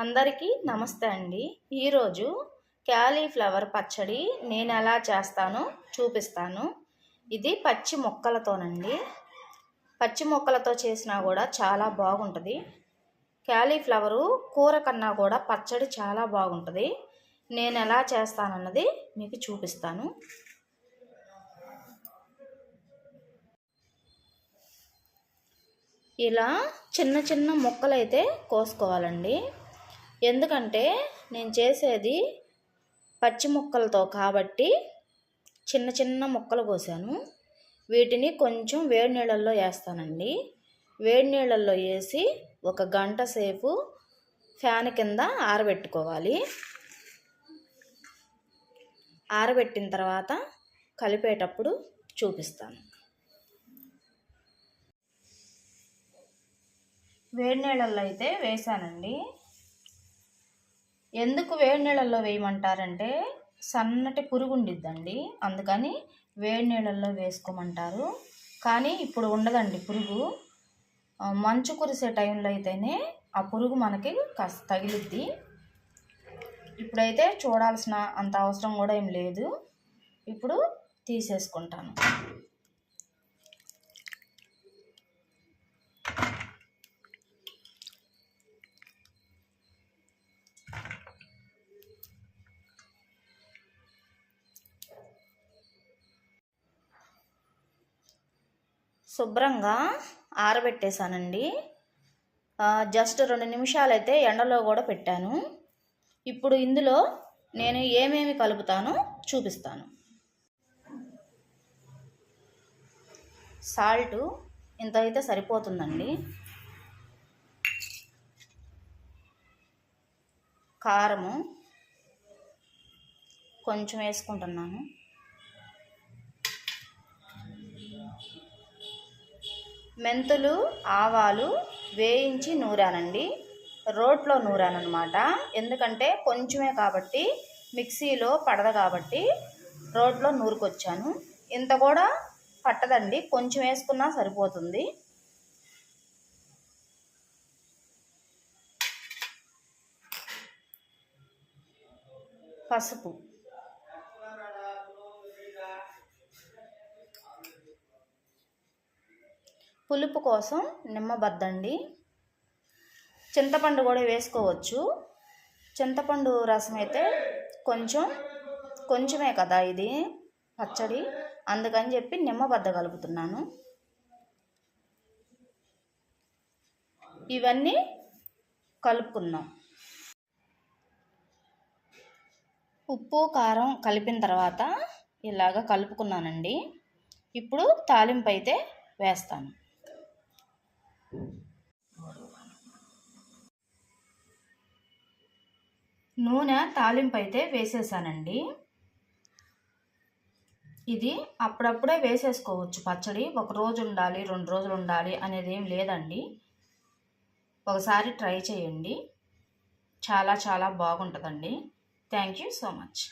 అందరికీ నమస్తే అండి. ఈరోజు క్యాలీఫ్లవర్ పచ్చడి నేను ఎలా చేస్తానో చూపిస్తాను. ఇది పచ్చి మొక్కలతోనండి. పచ్చి మొక్కలతో చేసినా కూడా చాలా బాగుంటుంది. క్యాలీఫ్లవరు కూర కన్నా కూడా పచ్చడి చాలా బాగుంటుంది. నేను ఎలా చేస్తానన్నది మీకు చూపిస్తాను. ఇలా చిన్న చిన్న ముక్కలైతే కోసుకోవాలండి. ఎందుకంటే నేను చేసేది పచ్చి ముక్కలతో కాబట్టి చిన్న చిన్న ముక్కలు కోసాను. వీటిని కొంచెం వేడి నీళ్ళల్లో వేస్తానండి. వేడి నీళ్ళల్లో వేసి ఒక గంట సేపు ఫ్యాన్ కింద ఆరబెట్టుకోవాలి. ఆరబెట్టిన తర్వాత కలిపేటప్పుడు చూపిస్తాను. వేడి నీళ్ళల్లో అయితే వేసానండి. ఎందుకు వేడి నీళ్ళల్లో వేయమంటారంటే సన్నటి పురుగు ఉండిద్దండి అందుకని వేడి నీళ్ళల్లో వేసుకోమంటారు. కానీ ఇప్పుడు ఉండదండి పురుగు. మంచు కురిసే టైంలో అయితేనే ఆ పురుగు మనకి కాస్త తగిలిద్ది. ఇప్పుడైతే చూడాల్సిన అంత అవసరం కూడా ఏం లేదు. ఇప్పుడు తీసేసుకుంటాను. శుభ్రంగా ఆరబెట్టేశానండి. జస్ట్ రెండు నిమిషాలు అయితే ఎండలో కూడా పెట్టాను. ఇప్పుడు ఇందులో నేను ఏమేమి కలుపుతానో చూపిస్తాను. సాల్ట్ ఇంత అయితే సరిపోతుందండి. కారము కొంచెం వేసుకుంటున్నాను. మెంతులు ఆవాలు వేయించి నూరానండి. రోట్లో నూరానమాట ఎందుకంటే కొంచెమే కాబట్టి మిక్సీలో పడదు కాబట్టి రోట్లో నూరుకొచ్చాను. ఇంత కూడా పట్టదండి. కొంచెం వేసుకున్నా సరిపోతుంది. పసుపు. పులుపు కోసం నిమ్మబద్దండి. చింతపండు కూడా వేసుకోవచ్చు. చింతపండు రసం అయితే కొంచెం కొంచెమే కదా ఇది పచ్చడి. అందుకని చెప్పి నిమ్మబద్ద కలుపుతున్నాను. ఇవన్నీ కలుపుకుందాం. ఉప్పు కారం కలిపిన తర్వాత ఇలాగ కలుపుకున్నానండి. ఇప్పుడు తాలింపు అయితే వేస్తాను. నూనె తాలింపు అయితే వేసేసానండి. ఇది అప్పుడప్పుడే వేసేసుకోవచ్చు. పచ్చడి ఒక రోజు ఉండాలి రెండు రోజులు ఉండాలి అనేది ఏం లేదండి. ఒకసారి ట్రై చేయండి. చాలా చాలా బాగుంటుందండి. Thank you so much.